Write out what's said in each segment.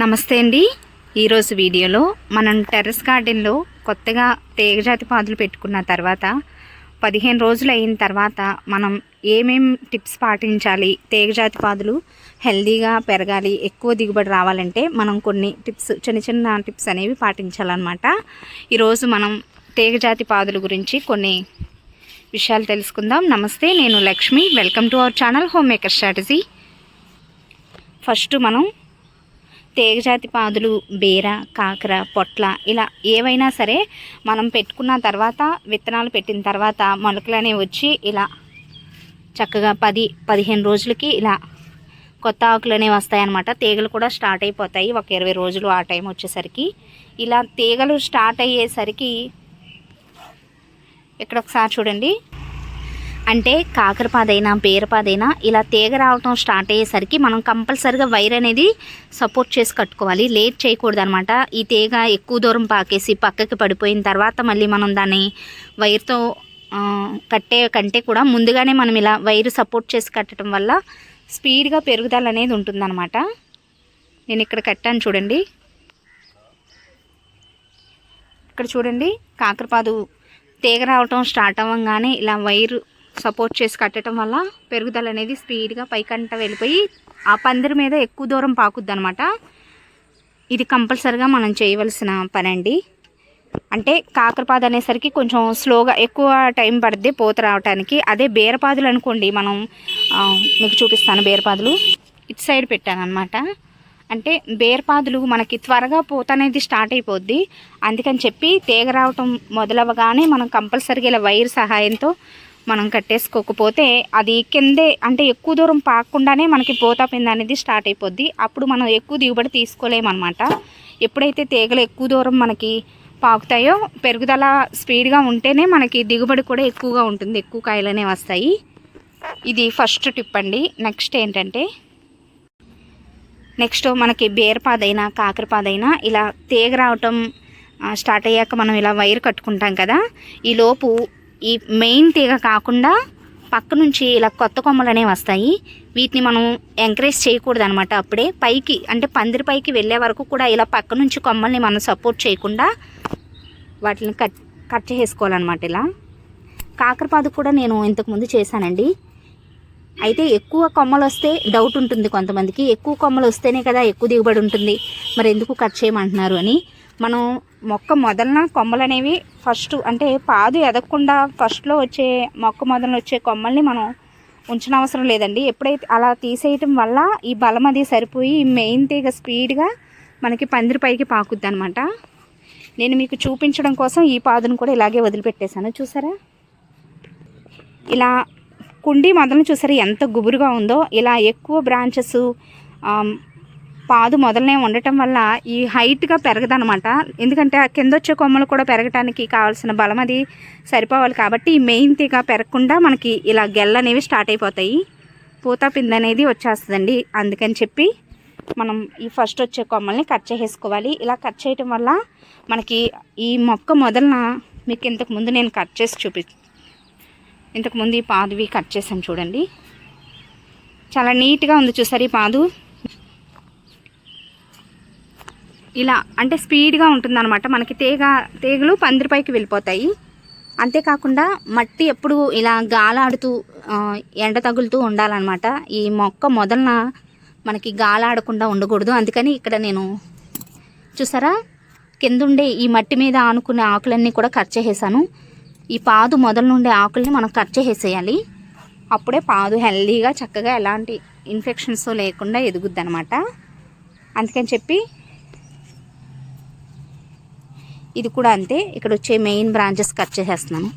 నమస్తే అండి. ఈరోజు వీడియోలో మనం టెర్రస్ గార్డెన్లో కొత్తగా తీగజాతి పాదులు పెట్టుకున్న తర్వాత పదిహేను రోజులు అయిన తర్వాత మనం ఏమేం టిప్స్ పాటించాలి? తీగజాతి పాదులు హెల్దీగా పెరగాలి ఎక్కువ దిగుబడి రావాలంటే మనం కొన్ని టిప్స్ చిన్న చిన్న టిప్స్ అనేవి పాటించాలన్నమాట. ఈరోజు మనం తీగజాతి పాదుల గురించి కొన్ని విషయాలు తెలుసుకుందాం. నమస్తే నేను Lakshmi. Welcome to our channel home maker strategy. First మనం తీగజాతి పాదులు బీర కాకర పొట్ల ఇలా ఏవైనా సరే మనం పెట్టుకున్న తర్వాత విత్తనాలు పెట్టిన తర్వాత మొలకలు అనేవి వచ్చి ఇలా చక్కగా పది పదిహేను రోజులకి ఇలా కొత్త ఆకులు అనేవి వస్తాయన్నమాట. తీగలు కూడా స్టార్ట్ అయిపోతాయి ఒక ఇరవై రోజులు ఆ టైం వచ్చేసరికి. ఇలా తీగలు స్టార్ట్ అయ్యేసరికి ఇక్కడ ఒకసారి చూడండి. అంటే కాకరపాదైనా బీరపాదైనా ఇలా తీగ రావటం స్టార్ట్ అయ్యేసరికి మనం కంపల్సరిగా వైర్ అనేది సపోర్ట్ చేసి కట్టుకోవాలి. లేట్ చేయకూడదు అనమాట ఈ తీగ ఎక్కువ దూరం పాకేసి పక్కకి పడిపోయిన తర్వాత మళ్ళీ మనం దాన్ని వైర్తో కట్టే కంటే కూడా ముందుగానే మనం ఇలా వైర్ సపోర్ట్ చేసి కట్టడం వల్ల స్పీడ్గా పెరుగుదల అనేది ఉంటుందన్నమాట. నేను ఇక్కడ కట్టాను చూడండి. ఇక్కడ చూడండి. కాకరపాదు తీగ రావటం స్టార్ట్ అవ్వగానే ఇలా వైరు సపోర్ట్ చేసి కట్టడం వల్ల పెరుగుదల అనేది స్పీడ్గా పైకంట వెళ్ళిపోయి ఆ పందిరి మీద ఎక్కువ దూరం పాకుద్ది అనమాట ఇది కంపల్సరిగా మనం చేయవలసిన పని అండి అంటే కాకరపాదు అనేసరికి కొంచెం స్లోగా ఎక్కువ టైం పడుద్ది పూత రావడానికి అదే బీరపాదులు అనుకోండి మనం మీకు చూపిస్తాను బీరపాదులు. ఇటు సైడ్ పెట్టాను అనమాట అంటే బేర్పాదులు మనకి త్వరగా పూత అనేది స్టార్ట్ అయిపోద్ది. అందుకని చెప్పి తీగ రావటం మొదలవగానే మనం కంపల్సరీగా ఇలా వైర్ సహాయంతో మనం కట్టేసుకోకపోతే అది కిందే అంటే ఎక్కువ దూరం పాకకుండానే మనకి పూత పింద అనేది స్టార్ట్ అయిపోద్ది. అప్పుడు మనం ఎక్కువ దిగుబడి తీసుకోలేమన్నమాట. ఎప్పుడైతే తీగలు ఎక్కువ దూరం మనకి పాకుతాయో పెరుగుదల స్పీడ్గా ఉంటేనే మనకి దిగుబడి కూడా ఎక్కువగా ఉంటుంది. ఎక్కువ కాయలనే వస్తాయి. ఇది ఫస్ట్ టిప్ అండి. నెక్స్ట్ ఏంటంటే నెక్స్ట్ మనకి బేరపాదైనా కాకరపాదైనా ఇలా తీగ రావటం స్టార్ట్ అయ్యాక మనం ఇలా వైర్ కట్టుకుంటాం కదా ఈ లోపు ఈ మెయిన్ తీగ కాకుండా పక్క నుంచి ఇలా కొత్త కొమ్మలు అనేవి వస్తాయి. వీటిని మనం ఎంకరేజ్ చేయకూడదు అనమాట అప్పుడే. పైకి అంటే పందిరి పైకి వెళ్ళే వరకు కూడా ఇలా పక్క నుంచి కొమ్మల్ని మనం సపోర్ట్ చేయకుండా వాటిని కట్ కట్ చేసుకోవాలన్నమాట ఇలా. కాకరపాదు కూడా నేను ఇంతకుముందు చేశానండి. అయితే ఎక్కువ కొమ్మలు వస్తే డౌట్ ఉంటుంది కొంతమందికి. ఎక్కువ కొమ్మలు వస్తేనే కదా ఎక్కువ దిగుబడి ఉంటుంది. మరి ఎందుకు కట్ చేయమంటున్నారు అని. మనం మొక్క మొదలన కొమ్మలు అనేవి ఫస్ట్ అంటే పాదు ఎదగకుండా ఫస్ట్లో వచ్చే మొక్క మొదలు వచ్చే కొమ్మల్ని మనం ఉంచిన అవసరం లేదండి. ఎప్పుడైతే అలా తీసేయటం వల్ల ఈ బలం అది సరిపోయి మెయిన్ తీగ స్పీడ్గా మనకి పందిరి పైకి పాకుద్ది అనమాట నేను మీకు చూపించడం కోసం ఈ పాదును కూడా ఇలాగే వదిలిపెట్టేశాను. చూసారా? ఇలా కుండీ మొదలు చూసారా ఎంత గుబురుగా ఉందో? ఇలా ఎక్కువ బ్రాంచెస్ పాదు మొదలనే ఉండటం వల్ల ఈ హైట్గా పెరగదనమాట ఎందుకంటే ఆ కింద వచ్చే కొమ్మలు కూడా పెరగటానికి కావాల్సిన బలం అది సరిపోవాలి కాబట్టి ఈ మెయిన్ తీగ పెరగకుండా మనకి ఇలా గెల్ల అనేవి స్టార్ట్ అయిపోతాయి. పూత పిండి అనేది వచ్చేస్తుందండి. అందుకని చెప్పి మనం ఈ ఫస్ట్ వచ్చే కొమ్మల్ని కట్ చేసేసుకోవాలి. ఇలా కట్ చేయటం వల్ల మనకి ఈ మొక్క మొదలన మీకు ఇంతకుముందు నేను కట్ చేసి చూపి ఇంతకుముందు ఈ పాదువి కట్ చేశాను చూడండి. చాలా నీట్గా ఉంది చూసారు ఈ పాదు. ఇలా అంటే స్పీడ్గా ఉంటుందన్నమాట. మనకి తీగ తీగలు పందిరిపైకి వెళ్ళిపోతాయి. అంతేకాకుండా మట్టి ఎప్పుడు ఇలా గాలాడుతూ ఎండ తగులుతూ ఉండాలన్నమాట. ఈ మొక్క మొదలన మనకి గాలాడకుండా ఉండకూడదు. అందుకని ఇక్కడ నేను చూసారా? కిందుండే ఈ మట్టి మీద ఆనుకునే ఆకులన్నీ కూడా కట్ చేసేసాను. ఈ పాదు మొదల నుండే ఆకుల్ని మనం కట్ చేసేసేయాలి. అప్పుడే పాదు హెల్దీగా చక్కగా ఎలాంటి ఇన్ఫెక్షన్స్ లేకుండా ఎదుగుద్ది అనమాట అందుకని చెప్పి ఇది కూడా అంతే. ఇక్కడ వచ్చే మెయిన్ బ్రాంచెస్ కట్ చేసేస్తున్నాను.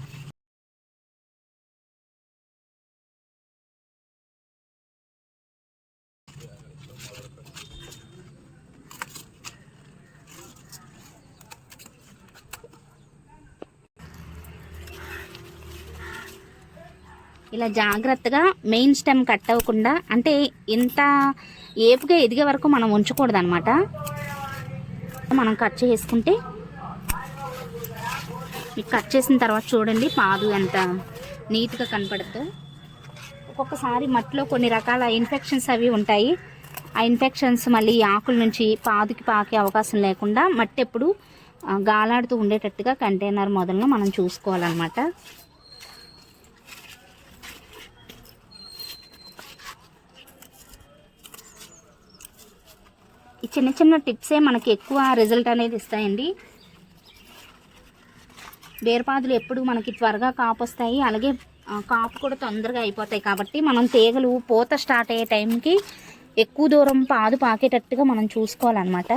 ఇలా జాగ్రత్తగా మెయిన్ స్టెమ్ కట్ అవ్వకుండా అంటే ఇంత ఏపుగా ఎదిగే వరకు మనం ఉంచకూడదు అనమాట మనం కట్ చేసుకుంటే ఈ కట్ చేసిన తర్వాత చూడండి పాదు ఎంత నీట్గా కనపడుతుందో ఒక్కొక్కసారి మట్టిలో కొన్ని రకాల ఇన్ఫెక్షన్స్ అవి ఉంటాయి. ఆ ఇన్ఫెక్షన్స్ మళ్ళీ ఆకుల నుంచి పాదుకి పాకే అవకాశం లేకుండా మట్టి ఎప్పుడు గాలాడుతూ ఉండేటట్టుగా కంటైనర్ మొదలను మనం చూసుకోవాలన్నమాట. ఈ చిన్న చిన్న టిప్సే మనకి ఎక్కువ రిజల్ట్ అనేది ఇస్తాయండి. వేరుపాదులు ఎప్పుడు మనకి త్వరగా కాపు వస్తాయి అలాగే కాపు కూడా తొందరగా అయిపోతాయి కాబట్టి మనం తీగలు పూత స్టార్ట్ అయ్యే టైంకి ఎక్కువ దూరం పాదు పాకేటట్టుగా మనం చూసుకోవాలన్నమాట.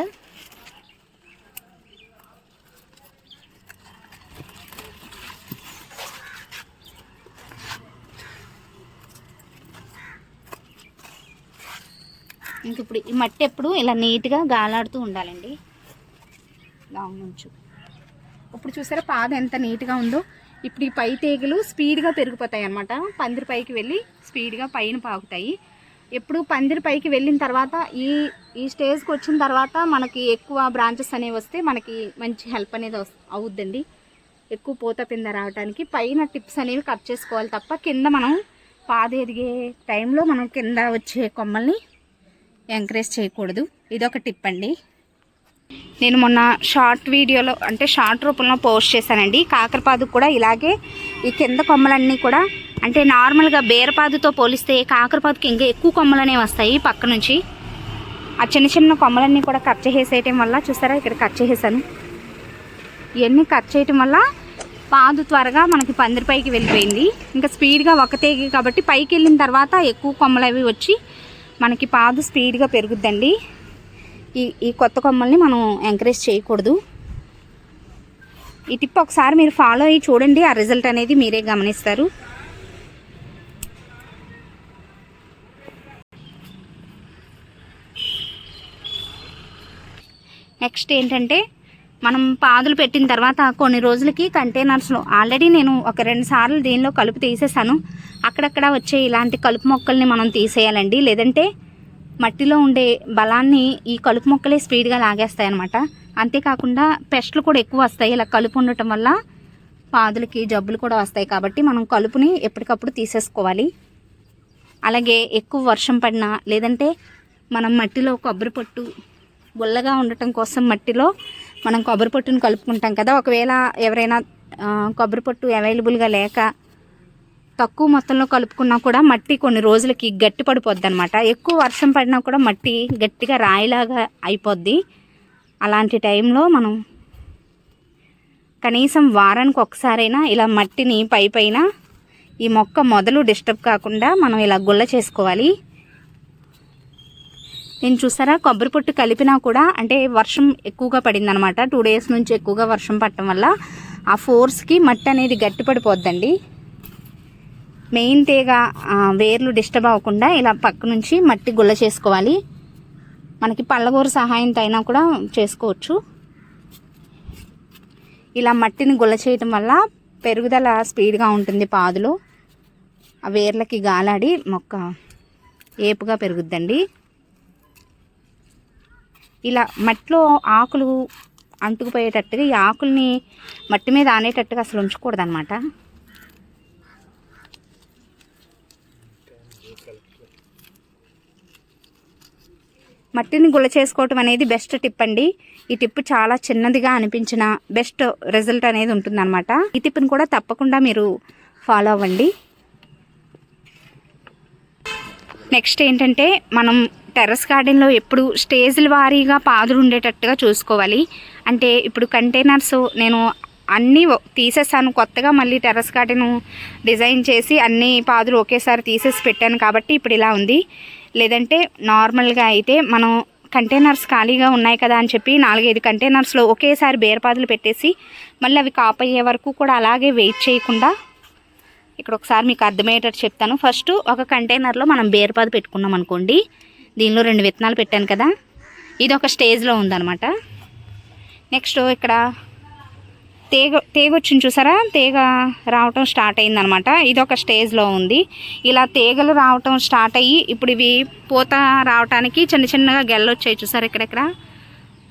ఇంక ఇప్పుడు ఈ మట్టి ఎప్పుడు ఇలా నీట్గా గాలాడుతూ ఉండాలండి. లాంగ్ నుంచి ఇప్పుడు చూసారా పాద ఎంత నీట్గా ఉందో. ఇప్పుడు ఈ పై తీగలు స్పీడ్గా పెరిగిపోతాయి అన్నమాట. పందిరి పైకి వెళ్ళి స్పీడ్గా పైన పాకుతాయి. ఎప్పుడు పందిరి పైకి వెళ్ళిన తర్వాత ఈ ఈ స్టేజ్కి వచ్చిన తర్వాత మనకి ఎక్కువ బ్రాంచెస్ అనేవి వస్తే మనకి మంచి హెల్ప్ అనేది అవుద్దండి. ఎక్కువ పూత పింద రావడానికి పైన టిప్స్ అనేవి కట్ చేసుకోవాలి తప్ప కింద మనం పాద ఎదిగే టైంలో మనం కింద వచ్చే కొమ్మల్ని ఎంకరేజ్ చేయకూడదు. ఇదొక టిప్ అండి. నేను మొన్న షార్ట్ వీడియోలో అంటే షార్ట్ రూపంలో పోస్ట్ చేశానండి. కాకరపాదు కూడా ఇలాగే ఈ కింద కొమ్మలన్నీ కూడా అంటే నార్మల్గా బేరపాదుతో పోలిస్తే కాకరపాదుకి ఇంకా ఎక్కువ కొమ్మలనే వస్తాయి పక్క నుంచి. ఆ చిన్న చిన్న కొమ్మలన్నీ కూడా కట్ చేసేయటం వల్ల చూసారా ఇక్కడ కట్ చేసేసాను. ఇవన్నీ కట్ చేయటం వల్ల పాదు త్వరగా మనకి పందిరిపైకి వెళ్ళిపోయింది. ఇంకా స్పీడ్గా ఒకతేగి కాబట్టి పైకి వెళ్ళిన తర్వాత ఎక్కువ కొమ్మలు అవి వచ్చి మనకి పాదు స్పీడ్గా పెరుగుద్దండి. ఈ ఈ కొత్త కొమ్మల్ని మనం ఎంకరేజ్ చేయకూడదు. ఈ టిప్ ఒకసారి మీరు ఫాలో అయ్యి చూడండి ఆ రిజల్ట్ అనేది మీరే గమనిస్తారు. నెక్స్ట్ ఏంటంటే మనం పాదులు పెట్టిన తర్వాత కొన్ని రోజులకి కంటైనర్స్లో ఆల్రెడీ నేను ఒక రెండు సార్లు దీనిలో కలుపు తీసేసాను. అక్కడక్కడ వచ్చే ఇలాంటి కలుపు మొక్కల్ని మనం తీసేయాలండి. లేదంటే మట్టిలో ఉండే బలాన్ని ఈ కలుపు మొక్కలే స్పీడ్గా లాగేస్తాయి అనమాట అంతేకాకుండా పెస్ట్లు కూడా ఎక్కువ వస్తాయి. ఇలా కలుపు ఉండటం వల్ల పాదులకి జబ్బులు కూడా వస్తాయి కాబట్టి మనం కలుపుని ఎప్పటికప్పుడు తీసేసుకోవాలి. అలాగే ఎక్కువ వర్షం పడినా లేదంటే మనం మట్టిలో కొబ్బరి పొట్టు గుల్లగా ఉండటం కోసం మట్టిలో మనం కొబ్బరి పొట్టును కలుపుకుంటాం కదా. ఒకవేళ ఎవరైనా కొబ్బరి పొట్టు అవైలబుల్గా లేక తక్కువ మొత్తంలో కలుపుకున్నా కూడా మట్టి కొన్ని రోజులకి గట్టి పడిపోద్ది అనమాట ఎక్కువ వర్షం పడినా కూడా మట్టి గట్టిగా రాయిలాగా అయిపోద్ది. అలాంటి టైంలో మనం కనీసం వారానికి ఒకసారైనా ఇలా మట్టిని పై పైన ఈ మొక్క మొదలు డిస్టర్బ్ కాకుండా మనం ఇలా గుల్ల చేసుకోవాలి. నేను చూసారా? కొబ్బరి పొట్టు కలిపినా కూడా అంటే వర్షం ఎక్కువగా పడిందనమాట టూ డేస్ నుంచి ఎక్కువగా వర్షం పడటం వల్ల ఆ ఫోర్స్కి మట్టి అనేది గట్టిపడిపోద్దండి మెయిన్ తీగ వేర్లు డిస్టర్బ్ అవ్వకుండా ఇలా పక్క నుంచి మట్టి గుల్ల చేసుకోవాలి. మనకి పళ్ళగూర సహాయంతో అయినా కూడా చేసుకోవచ్చు. ఇలా మట్టిని గుల్ల చేయటం వల్ల పెరుగుదల స్పీడ్గా ఉంటుంది పాదులో. ఆ వేర్లకి గాలాడి మొక్క ఏపుగా పెరుగుద్దండి. ఇలా మట్టిలో ఆకులు అంటుకుపోయేటట్టుగా ఈ ఆకుల్ని మట్టి మీద ఆనేటట్టుగా అసలు ఉంచకూడదనమాట మట్టిని గుల్ల చేసుకోవటం అనేది బెస్ట్ టిప్ అండి. ఈ టిప్ చాలా చిన్నదిగా అనిపించిన బెస్ట్ రిజల్ట్ అనేది ఉంటుందన్నమాట. ఈ టిప్ని కూడా తప్పకుండా మీరు ఫాలో అవ్వండి. నెక్స్ట్ ఏంటంటే మనం టెర్రస్ గార్డెన్లో ఎప్పుడు స్టేజ్ల వారీగా పాదులు ఉండేటట్టుగా చూసుకోవాలి. అంటే ఇప్పుడు కంటైనర్స్ నేను అన్నీ తీసేసాను కొత్తగా మళ్ళీ టెర్రస్ గార్డెన్ డిజైన్ చేసి అన్ని పాదులు ఒకేసారి తీసేసి పెట్టాను కాబట్టి ఇప్పుడు ఇలా ఉంది. లేదంటే నార్మల్గా అయితే మనం కంటైనర్స్ ఖాళీగా ఉన్నాయి కదా అని చెప్పి నాలుగైదు కంటైనర్స్లో ఒకేసారి బేరపాదులు పెట్టేసి మళ్ళీ అవి కాపయ్యే వరకు కూడా అలాగే వెయిట్ చేయకుండా ఇక్కడ ఒకసారి మీకు అర్థమయ్యేటట్టు చెప్తాను. ఫస్ట్ ఒక కంటైనర్లో మనం బేరపాదు పెట్టుకున్నాం అనుకోండి. దీనిలో రెండు విత్తనాలు పెట్టాను కదా. ఇది ఒక స్టేజ్లో ఉందన్నమాట. నెక్స్ట్ ఇక్కడ తేగ తేగ వచ్చింది చూసారా? తీగ రావటం స్టార్ట్ అయిందనమాట. ఇది ఒక స్టేజ్లో ఉంది. ఇలా తీగలు రావటం స్టార్ట్ అయ్యి ఇప్పుడు ఇవి పూత రావటానికి చిన్న చిన్నగా గెల్లు వచ్చాయి చూసారా ఇక్కడెక్కడ?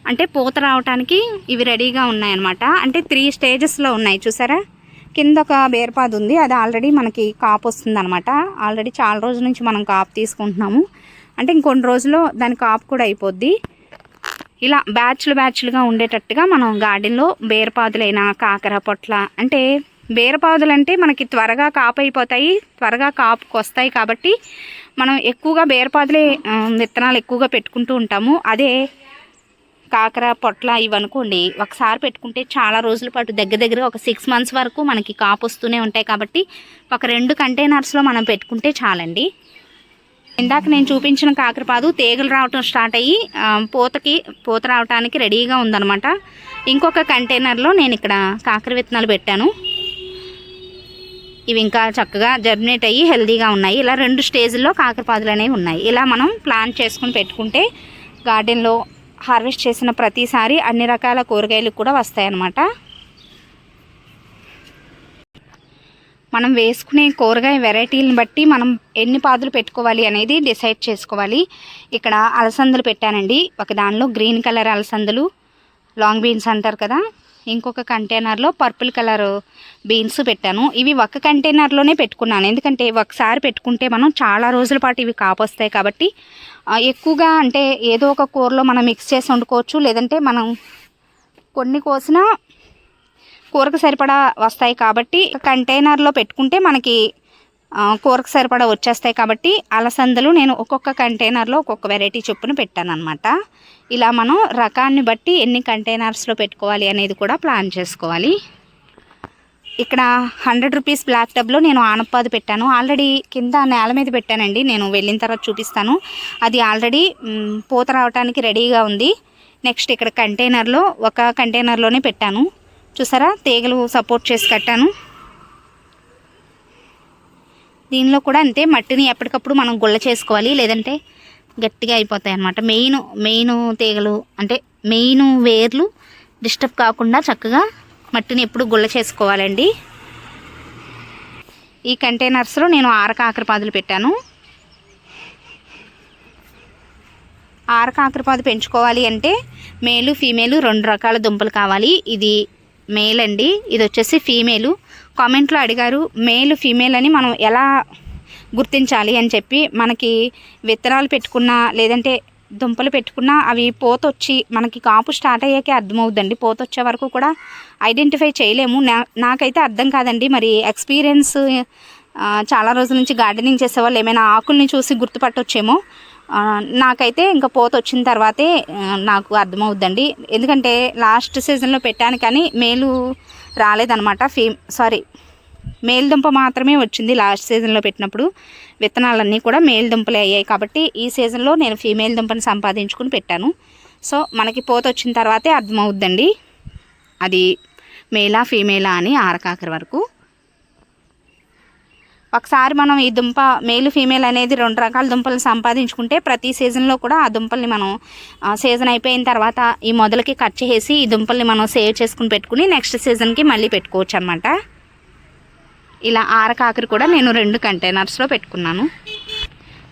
అంటే పూత రావటానికి ఇవి రెడీగా ఉన్నాయన్నమాట అంటే త్రీ స్టేజెస్లో ఉన్నాయి చూసారా? కింద ఒక బేర్పాదు ఉంది. అది ఆల్రెడీ మనకి కాపు వస్తుంది అనమాట ఆల్రెడీ చాలా రోజుల నుంచి మనం కాపు తీసుకుంటున్నాము. అంటే ఇంకొన్ని రోజుల్లో దాని కాపు కూడా అయిపోద్ది. ఇలా బ్యాచ్లు బ్యాచ్లుగా ఉండేటట్టుగా మనం గార్డెన్లో బేరపాదులైన కాకర పొట్ల అంటే బేరపాదులు అంటే మనకి త్వరగా కాపు అయిపోతాయి త్వరగా కాపుకు వస్తాయి కాబట్టి మనం ఎక్కువగా బేరపాదులే విత్తనాలు ఎక్కువగా పెట్టుకుంటూ ఉంటాము. అదే కాకర పొట్ల ఇవనుకోండి ఒకసారి పెట్టుకుంటే చాలా రోజుల పాటు దగ్గర దగ్గర ఒక సిక్స్ మంత్స్ వరకు మనకి కాపు వస్తూనే ఉంటాయి కాబట్టి ఒక రెండు కంటైనర్స్లో మనం పెట్టుకుంటే చాలండి. ఇందాక నేను చూపించిన కాకరపాదు తీగలు రావటం స్టార్ట్ అయ్యి పూతకి పూత రావటానికి రెడీగా ఉందన్నమాట. ఇంకొక కంటైనర్లో నేను ఇక్కడ కాకర విత్తనాలు పెట్టాను. ఇవి ఇంకా చక్కగా జర్మినేట్ అయ్యి హెల్దీగా ఉన్నాయి. ఇలా రెండు స్టేజ్లో కాకరపాదులు అనేవి ఉన్నాయి. ఇలా మనం ప్లాన్ చేసుకుని పెట్టుకుంటే గార్డెన్లో హార్వెస్ట్ చేసిన ప్రతిసారి అన్ని రకాల కూరగాయలు కూడా వస్తాయన్నమాట. మనం వేసుకునే కూరగాయ వెరైటీలను బట్టి మనం ఎన్ని పాదులు పెట్టుకోవాలి అనేది డిసైడ్ చేసుకోవాలి. ఇక్కడ అలసందలు పెట్టానండి. ఒక దానిలో గ్రీన్ కలర్ అలసందలు లాంగ్ బీన్స్ అంటారు కదా. ఇంకొక కంటైనర్లో పర్పుల్ కలర్ బీన్స్ పెట్టాను. ఇవి ఒక కంటైనర్లోనే పెట్టుకున్నాను. ఎందుకంటే ఒకసారి పెట్టుకుంటే మనం చాలా రోజుల పాటు ఇవి కాపొస్తాయి కాబట్టి ఎక్కువగా అంటే ఏదో ఒక కూరలో మనం మిక్స్ చేసి వండుకోవచ్చు. లేదంటే మనం కొన్ని కోసినా కూరకు సరిపడా వస్తాయి కాబట్టి కంటైనర్లో పెట్టుకుంటే మనకి కూరకు సరిపడా వచ్చేస్తాయి కాబట్టి అలసందలు నేను ఒక్కొక్క కంటైనర్లో ఒక్కొక్క వెరైటీ చొప్పున పెట్టాను అనమాట ఇలా మనం రకాన్ని బట్టి ఎన్ని కంటైనర్స్లో పెట్టుకోవాలి అనేది కూడా ప్లాన్ చేసుకోవాలి. ఇక్కడ హండ్రెడ్ రూపీస్ బ్లాక్ టబ్లో నేను ఆనపాదు పెట్టాను. ఆల్రెడీ కింద నేల మీద పెట్టానండి. నేను వెళ్ళిన తర్వాత చూపిస్తాను. అది ఆల్రెడీ పూత రావడానికి రెడీగా ఉంది. నెక్స్ట్ ఇక్కడ కంటైనర్లో ఒక కంటైనర్లోనే పెట్టాను. చూసారా? తీగలు సపోర్ట్ చేసి కట్టాను. దీనిలో కూడా అంతే మట్టిని ఎప్పటికప్పుడు మనం గుళ్ళ చేసుకోవాలి లేదంటే గట్టిగా అయిపోతాయి అన్నమాట. మెయిన్ మెయిన్ తీగలు అంటే మెయిన్ వేర్లు డిస్టర్బ్ కాకుండా చక్కగా మట్టిని ఎప్పుడు గుళ్ళ చేసుకోవాలండి. ఈ కంటైనర్స్లో నేను ఆరకాకరపాదులు పెట్టాను. ఆర పెంచుకోవాలి అంటే మేలు ఫీమేలు రెండు రకాల దుంపలు కావాలి. ఇది మేల్ అండి. ఇది వచ్చేసి ఫీమేలు. కామెంట్లో అడిగారు మేల్ ఫీమేల్ అని మనం ఎలా గుర్తించాలి అని చెప్పి మనకి విత్తనాలు పెట్టుకున్నా లేదంటే దుంపలు పెట్టుకున్నా అవి పోత వచ్చి మనకి కాపు స్టార్ట్ అయ్యాకే అర్థమవుద్దండి. పోత వచ్చే వరకు కూడా ఐడెంటిఫై చేయలేము. నా- నాకైతే అర్థం కాదండి. మరి ఎక్స్పీరియన్స్ చాలా రోజుల నుంచి గార్డెనింగ్ చేసేవాళ్ళు ఏమైనా ఆకుల్ని చూసి గుర్తుపట్టొచ్చేమో. నాకైతే ఇంకా పోత వచ్చిన తర్వాతే నాకు అర్థమవుద్దండి. ఎందుకంటే లాస్ట్ సీజన్లో పెట్టాను కానీ మేలు రాలేదనమాట ఫీ సారీ మేలుదుంప మాత్రమే వచ్చింది లాస్ట్ సీజన్లో పెట్టినప్పుడు. విత్తనాలన్నీ కూడా మేలుదుంపలే అయ్యాయి కాబట్టి ఈ సీజన్లో నేను ఫీమేల్ దుంపని సంపాదించుకుని పెట్టాను. సో మనకి పోత వచ్చిన తర్వాతే అర్థమవుద్దండి. అది మేలా ఫీమేలా అని ఆరకాకరి వరకు. ఒకసారి మనం ఈ దుంప మేలు ఫీమేల్ అనేది రెండు రకాల దుంపలు సంపాదించుకుంటే ప్రతి సీజన్లో కూడా ఆ దుంపల్ని మనం సీజన్ అయిపోయిన తర్వాత ఈ మొదలకి కట్ చేసి ఈ దుంపల్ని మనం సేవ్ చేసుకుని పెట్టుకుని నెక్స్ట్ సీజన్కి మళ్ళీ పెట్టుకోవచ్చు అనమాట ఇలా ఆరకాకరి కూడా నేను రెండు కంటైనర్స్లో పెట్టుకున్నాను.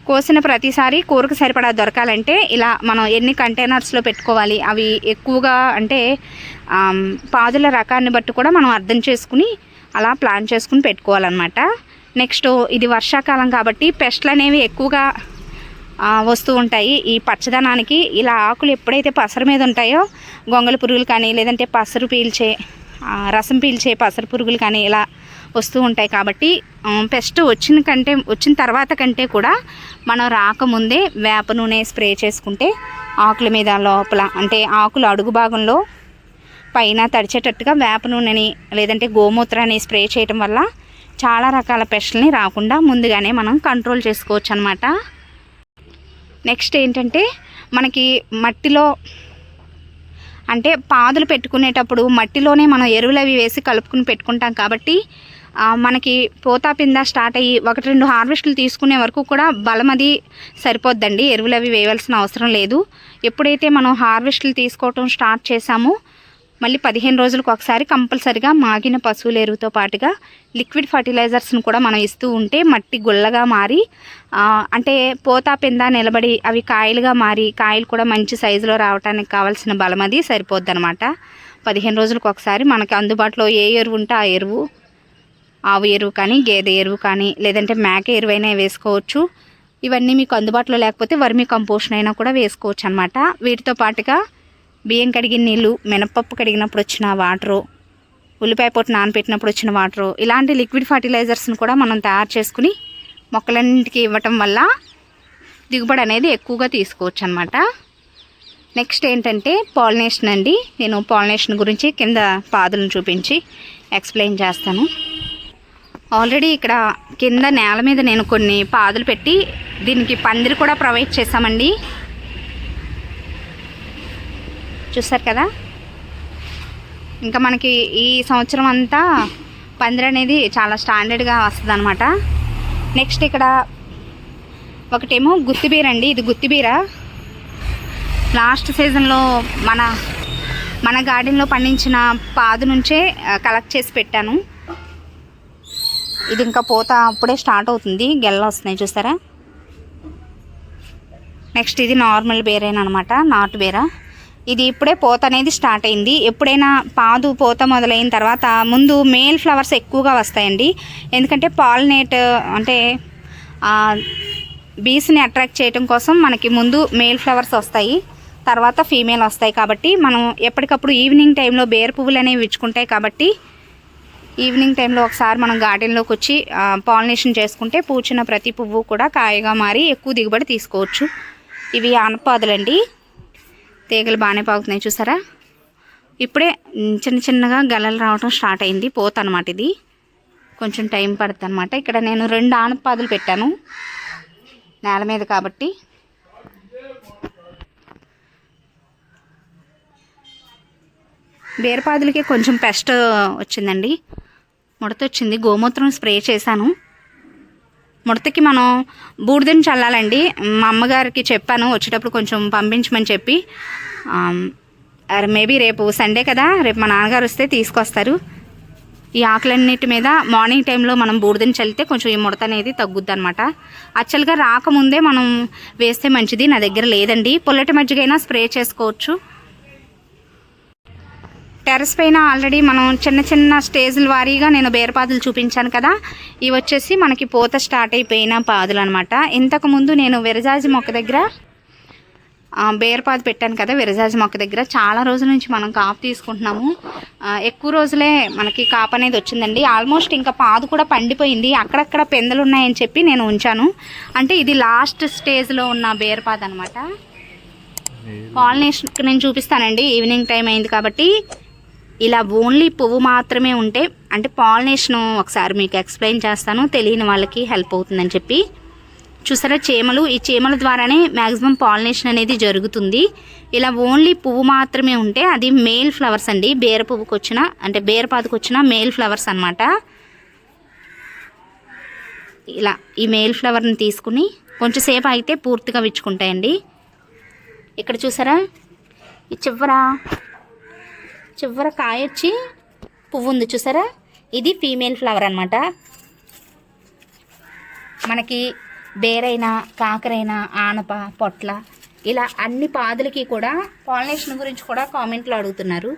కోసిన ప్రతిసారి కూరకు సరిపడా దొరకాలంటే ఇలా మనం ఎన్ని కంటైనర్స్లో పెట్టుకోవాలి అవి ఎక్కువగా అంటే పాదుల రకాన్ని బట్టి కూడా మనం అర్థం చేసుకుని అలా ప్లాన్ చేసుకుని పెట్టుకోవాలన్నమాట. నెక్స్ట్ ఇది వర్షాకాలం కాబట్టి పెస్ట్లు అనేవి ఎక్కువగా వస్తూ ఉంటాయి. ఈ పచ్చదనానికి ఇలా ఆకులు ఎప్పుడైతే పసరు మీద ఉంటాయో గొంగళ పురుగులు కానీ లేదంటే పసరు పీల్చే రసం పీల్చే పసరు పురుగులు కానీ ఇలా వస్తూ ఉంటాయి కాబట్టి పెస్ట్ వచ్చిన కంటే వచ్చిన తర్వాత కంటే కూడా మనం రాకముందే వేప నూనె స్ప్రే చేసుకుంటే ఆకుల మీద లోపల అంటే ఆకుల అడుగు భాగంలో పైన తడిచేటట్టుగా వేప నూనెని లేదంటే గోమూత్రాన్ని స్ప్రే చేయటం వల్ల చాలా రకాల పెస్ట్ని రాకుండా ముందుగానే మనం కంట్రోల్ చేసుకోవచ్చు అనమాట నెక్స్ట్ ఏంటంటే మనకి మట్టిలో అంటే పాదులు పెట్టుకునేటప్పుడు మట్టిలోనే మనం ఎరువులు అవి వేసి కలుపుకుని పెట్టుకుంటాం కాబట్టి మనకి పోతా పింద స్టార్ట్ అయ్యి ఒకటి రెండు హార్వెస్ట్లు తీసుకునే వరకు కూడా బలమది సరిపోద్దండి. ఎరువులు అవి వేయవలసిన అవసరం లేదు. ఎప్పుడైతే మనం హార్వెస్ట్లు తీసుకోవటం స్టార్ట్ చేసామో మళ్ళీ పదిహేను రోజులకు ఒకసారి కంపల్సరిగా మాగిన పశువుల ఎరువుతో పాటుగా లిక్విడ్ ఫర్టిలైజర్స్ను కూడా మనం ఇస్తూ ఉంటే మట్టి గుల్లగా మారి అంటే పోతా పింద నిలబడి అవి కాయలుగా మారి కాయలు కూడా మంచి సైజులో రావడానికి కావాల్సిన బలం అది సరిపోద్ది అనమాట పదిహేను రోజులకు ఒకసారి మనకి అందుబాటులో ఏ ఎరువు ఉంటే ఆ ఎరువు ఆవు ఎరువు కానీ గేదె ఎరువు కానీ లేదంటే మేక ఎరువైనా వేసుకోవచ్చు. ఇవన్నీ మీకు అందుబాటులో లేకపోతే వర్మి కంపోస్ట్ అయినా కూడా వేసుకోవచ్చు అనమాట వీటితో పాటుగా బియ్యం కడిగిన నీళ్ళు మినపప్పు కడిగినప్పుడు వచ్చిన వాటరు ఉల్లిపాయ పొట్టు నానబెట్టినప్పుడు వచ్చిన వాటరు ఇలాంటి లిక్విడ్ ఫర్టిలైజర్స్ని కూడా మనం తయారు చేసుకుని మొక్కలన్నింటికి ఇవ్వటం వల్ల దిగుబడి అనేది ఎక్కువగా తీసుకోవచ్చు అనమాట నెక్స్ట్ ఏంటంటే పాలినేషన్ అండి. నేను పాలినేషన్ గురించి కింద పాదులను చూపించి ఎక్స్ప్లెయిన్ చేస్తాను. ఆల్రెడీ ఇక్కడ కింద నేల మీద నేను కొన్ని పాదులు పెట్టి దీనికి పందిరి కూడా ప్రొవైడ్ చేశామండి. చూస్తారు కదా? ఇంకా మనకి ఈ సంవత్సరం అంతా పందిరి అనేది చాలా స్టాండర్డ్గా వస్తుంది అనమాట నెక్స్ట్ ఇక్కడ ఒకటేమో గుత్తిబీర అండి. ఇది గుత్తిబీర. లాస్ట్ సీజన్లో మన మన గార్డెన్లో పండించిన పాదు నుంచే కలెక్ట్ చేసి పెట్టాను. ఇది ఇంకా పోత అప్పుడే స్టార్ట్ అవుతుంది. గెల్ల వస్తున్నాయి చూసారా? నెక్స్ట్ ఇది నార్మల్ బేరేనమాట నాటు బేరా. ఇది ఇప్పుడే పూత అనేది స్టార్ట్ అయింది. ఎప్పుడైనా పాదు పూత మొదలైన తర్వాత ముందు మేల్ ఫ్లవర్స్ ఎక్కువగా వస్తాయండి. ఎందుకంటే పాలినేట్ అంటే బీస్ని అట్రాక్ట్ చేయడం కోసం మనకి ముందు మేల్ ఫ్లవర్స్ వస్తాయి. తర్వాత ఫీమేల్ వస్తాయి కాబట్టి మనం ఎప్పటికప్పుడు ఈవినింగ్ టైంలో బేర్ పువ్వులు అనేవి ఇచ్చుకుంటాయి కాబట్టి ఈవినింగ్ టైంలో ఒకసారి మనం గార్డెన్లోకి వచ్చి పాలినేషన్ చేసుకుంటే పూచిన ప్రతి పువ్వు కూడా కాయగా మారి ఎక్కువ దిగుబడి తీసుకోవచ్చు. ఇవి ఆనపాదులండి. తీగలు బాగానే పాగుతున్నాయి చూసారా? ఇప్పుడే చిన్న చిన్నగా గలలు రావడం స్టార్ట్ అయింది పోత అనమాట ఇది. కొంచెం టైం పడుతుంది అనమాట ఇక్కడ నేను రెండు ఆనపాదులు పెట్టాను నేల మీద కాబట్టి. బీరపాదులకి కొంచెం పెస్ట్ వచ్చిందండి. ముడత వచ్చింది గోమూత్రం స్ప్రే చేశాను. ముడతకి మనం బూడిదని చల్లాలండి. మా అమ్మగారికి చెప్పాను వచ్చేటప్పుడు కొంచెం పంపించమని చెప్పి. మేబీ రేపు సండే కదా రేపు మా నాన్నగారు వస్తే తీసుకొస్తారు. ఈ ఆకులన్నిటి మీద మార్నింగ్ టైంలో మనం బూడిదని చల్లితే కొంచెం ఈ ముడత అనేది తగ్గుద్ది అనమాట యాక్చువల్గా రాకముందే మనం వేస్తే మంచిది నా దగ్గర లేదండి. పొల్లటి మజ్జిగైనా స్ప్రే చేసుకోవచ్చు. టెర్రస్ పైన ఆల్రెడీ మనం చిన్న చిన్న స్టేజ్ల వారీగా నేను బేరపాదులు చూపించాను కదా. ఇవి వచ్చేసి మనకి పూత స్టార్ట్ అయిపోయిన పాదులు అనమాట ఇంతకుముందు నేను విరజాజి మొక్క దగ్గర బేరపాదు పెట్టాను కదా విరజాజి మొక్క దగ్గర. చాలా రోజుల నుంచి మనం కాపు తీసుకుంటున్నాము. ఎక్కువ రోజులే మనకి కాపు అనేది వచ్చిందండి. ఆల్మోస్ట్ ఇంకా పాదు కూడా పండిపోయింది. అక్కడక్కడ పెందలు ఉన్నాయని చెప్పి నేను ఉంచాను. అంటే ఇది లాస్ట్ స్టేజ్లో ఉన్న బేరపాదు అనమాట పాలినేషన్ నేను చూపిస్తానండి. ఈవినింగ్ టైం అయింది కాబట్టి. ఇలా ఓన్లీ పువ్వు మాత్రమే ఉంటే అంటే పాలినేషన్ ఒకసారి మీకు ఎక్స్ప్లెయిన్ చేస్తాను తెలియని వాళ్ళకి హెల్ప్ అవుతుందని చెప్పి. చూసారా చీమలు? ఈ చీమల ద్వారానే మ్యాక్సిమం పాలినేషన్ అనేది జరుగుతుంది. ఇలా ఓన్లీ పువ్వు మాత్రమే ఉంటే అది మేల్ ఫ్లవర్స్ అండి. బేర పువ్వుకి వచ్చిన అంటే బేరపాదుకు వచ్చిన మేల్ ఫ్లవర్స్ అనమాట ఇలా ఈ మేల్ ఫ్లవర్ని తీసుకుని కొంచెంసేపు అయితే పూర్తిగా విచ్చుకుంటాయండి. ఇక్కడ చూసారా? ఈ చివర చివర కాయ వచ్చి పువ్వు ఉంది చూసారా? ఇది ఫీమేల్ ఫ్లవర్ అనమాట మనకి బేరైనా కాకరైనా ఆనప పొట్ల ఇలా అన్ని పాదులకి కూడా పాలినేషన్ గురించి కూడా కామెంట్లో అడుగుతున్నారు.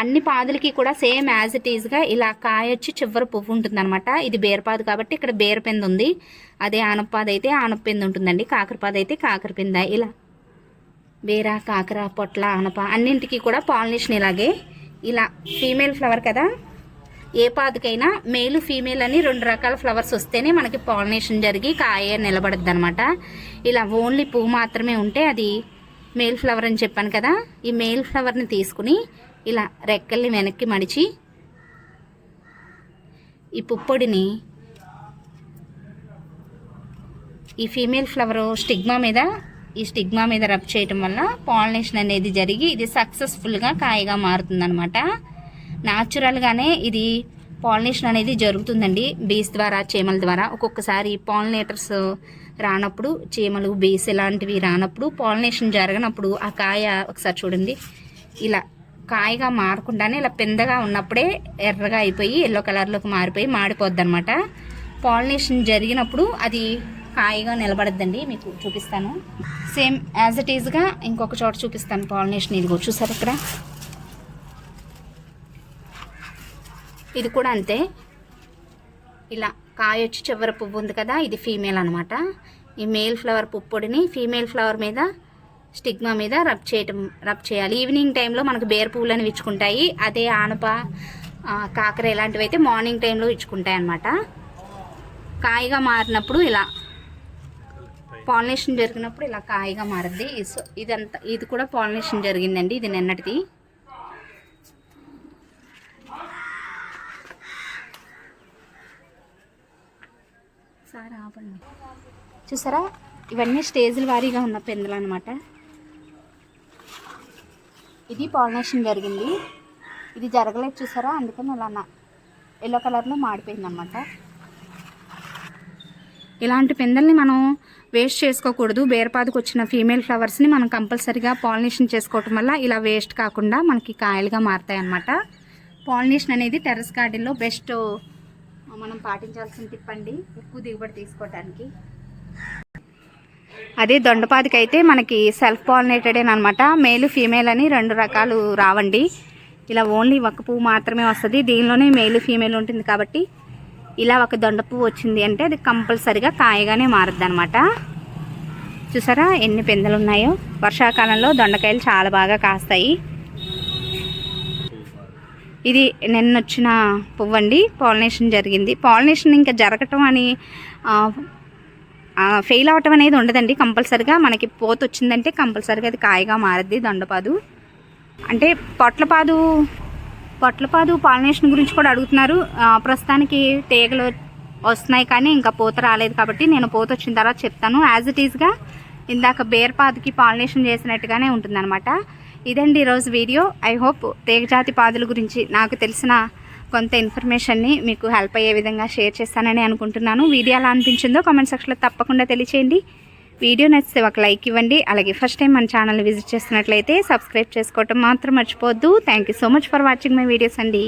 అన్ని పాదులకి కూడా సేమ్ యాజ్ ఇట్ ఈజ్గా ఇలా కాయ వచ్చి చివరి పువ్వు ఉంటుందన్నమాట. ఇది బేరపాదు కాబట్టి ఇక్కడ బేరపింద ఉంది. అదే ఆనపాద అయితే ఆనపెంద ఉంటుందండి. కాకరపాద అయితే కాకరపింద. ఇలా బేర కాకర పొట్ల ఆనప అన్నింటికి కూడా పాలినేషన్ ఇలాగే ఇలా ఫీమేల్ ఫ్లవర్ కదా. ఏ పాదుకైనా మేలు ఫీమేల్ అని రెండు రకాల ఫ్లవర్స్ వస్తేనే మనకి పాలినేషన్ జరిగి కాయ నిలబడద్ది అనమాట ఇలా ఓన్లీ పువ్వు మాత్రమే ఉంటే అది మేల్ ఫ్లవర్ అని చెప్పాను కదా. ఈ మేల్ ఫ్లవర్ని తీసుకుని ఇలా రెక్కల్ని వెనక్కి మడిచి ఈ పుప్పొడిని ఈ ఫీమేల్ ఫ్లవర్ స్టిగ్మా మీద ఈ స్టిగ్మా మీద రబ్ చేయటం వల్ల పాలినేషన్ అనేది జరిగి ఇది సక్సెస్ఫుల్గా కాయగా మారుతుందన్నమాట. న్యాచురల్గానే ఇది పాలినేషన్ అనేది జరుగుతుందండి. బీస్ ద్వారా చీమల ద్వారా. ఒక్కొక్కసారి పాలినేటర్స్ రానప్పుడు చీమలు బీస్ ఇలాంటివి రానప్పుడు పాలినేషన్ జరగనప్పుడు ఆ కాయ ఒకసారి చూడండి. ఇలా కాయగా మారకుండానే ఇలా పెందగా ఉన్నప్పుడే ఎర్రగా అయిపోయి ఎల్లో కలర్లోకి మారిపోయి మాడిపోద్ది అనమాట పాలినేషన్ జరిగినప్పుడు అది హాయిగా నిలబడద్దండి మీకు చూపిస్తాను. సేమ్ యాజ్ ఇట్ ఈజ్గా ఇంకొక చోట చూపిస్తాను పాలినేషన్ ఇది చూసారు ఇక్కడ? ఇది కూడా అంతే. ఇలా కాయ వచ్చి చివరి పువ్వు ఉంది కదా ఇది ఫీమేల్ అనమాట ఈ మేల్ ఫ్లవర్ పుప్పొడిని ఫీమేల్ ఫ్లవర్ మీద స్టిగ్మా మీద రబ్ చేయటం రబ్ చేయాలి. ఈవినింగ్ టైంలో మనకు బేర్ పువ్వులు అని అదే ఆనప కాకర ఇలాంటివి అయితే మార్నింగ్ టైంలో ఇచ్చుకుంటాయి అనమాట కాయగా మారినప్పుడు ఇలా పాలినేషన్ జరిగినప్పుడు ఇలా కాయగా మారుద్ది సో ఇదంతా ఇది కూడా పాలినేషన్ జరిగిందండి. ఇది నిన్నటిది. సార్ ఆపండి. చూసారా? ఇవన్నీ స్టేజ్ల వారీగా ఉన్న పెందులు అనమాట ఇది పాలినేషన్ జరిగింది. ఇది జరగలేదు చూసారా? అందుకని ఇలా ఎల్లో కలర్లో మాడిపోయింది అనమాట ఇలాంటి పెందల్ని మనం వేస్ట్ చేసుకోకూడదు. బేరపాదుకు వచ్చిన ఫీమేల్ ఫ్లవర్స్ని మనం కంపల్సరీగా పాలినేషన్ చేసుకోవటం వల్ల ఇలా వేస్ట్ కాకుండా మనకి కాయలుగా మారుతాయి అన్నమాట పాలినేషన్ అనేది టెర్రస్ గార్డెన్లో బెస్ట్ మనం పాటించాల్సిన తిప్పండి ఎక్కువ దిగుబడి తీసుకోవడానికి అదే దొండపాదికి అయితే మనకి సెల్ఫ్ పాలినేటెడ్ అనమాట. మేలు ఫీమేల్ అని రెండు రకాలు రావండి. ఇలా ఓన్లీ ఒక పువ్వు మాత్రమే వస్తుంది. దీనిలోనే మేలు ఫీమేల్ ఉంటుంది కాబట్టి ఇలా ఒక దొండ పువ్వు వచ్చింది అంటే అది కంపల్సరిగా కాయగానే మారుద్ది అనమాట చూసారా ఎన్ని పిందెలు ఉన్నాయో వర్షాకాలంలో దొండకాయలు చాలా బాగా కాస్తాయి. ఇది నిన్న వచ్చిన పువ్వు అండి పాలినేషన్ జరిగింది. పాలినేషన్ ఇంకా జరగటం అని ఫెయిల్ అవ్వటం అనేది ఉండదండి. కంపల్సరిగా మనకి పోత వచ్చిందంటే కంపల్సరిగా అది కాయగా మారద్ది దొండపాదు. అంటే పొట్లపాదు పొట్లపాదు పాలినేషన్ గురించి కూడా అడుగుతున్నారు. ప్రస్తుతానికి తీగలు వస్తున్నాయి కానీ ఇంకా పూత రాలేదు కాబట్టి నేను పూత వచ్చిన తర్వాత చెప్తాను. యాజ్ ఇట్ ఈస్గా ఇందాక బేర్పాదుకి పాలినేషన్ చేసినట్టుగానే ఉంటుందన్నమాట. ఇదండి ఈరోజు వీడియో. ఐ హోప్ తీగజాతి పాదుల గురించి నాకు తెలిసిన కొంత ఇన్ఫర్మేషన్ని మీకు హెల్ప్ అయ్యే విధంగా షేర్ చేస్తానని అనుకుంటున్నాను. వీడియో ఎలా అనిపించిందో కామెంట్ సెక్షన్లో తప్పకుండా తెలియచేయండి. వీడియో నచ్చితే ఒక లైక్ ఇవ్వండి. అలాగే ఫస్ట్ టైం మన ఛానల్ విజిట్ చేస్తున్నట్లయితే సబ్స్క్రైబ్ చేసుకోవటం మాత్రం మర్చిపోవద్దు. Thank you so much for watching my videos అండి.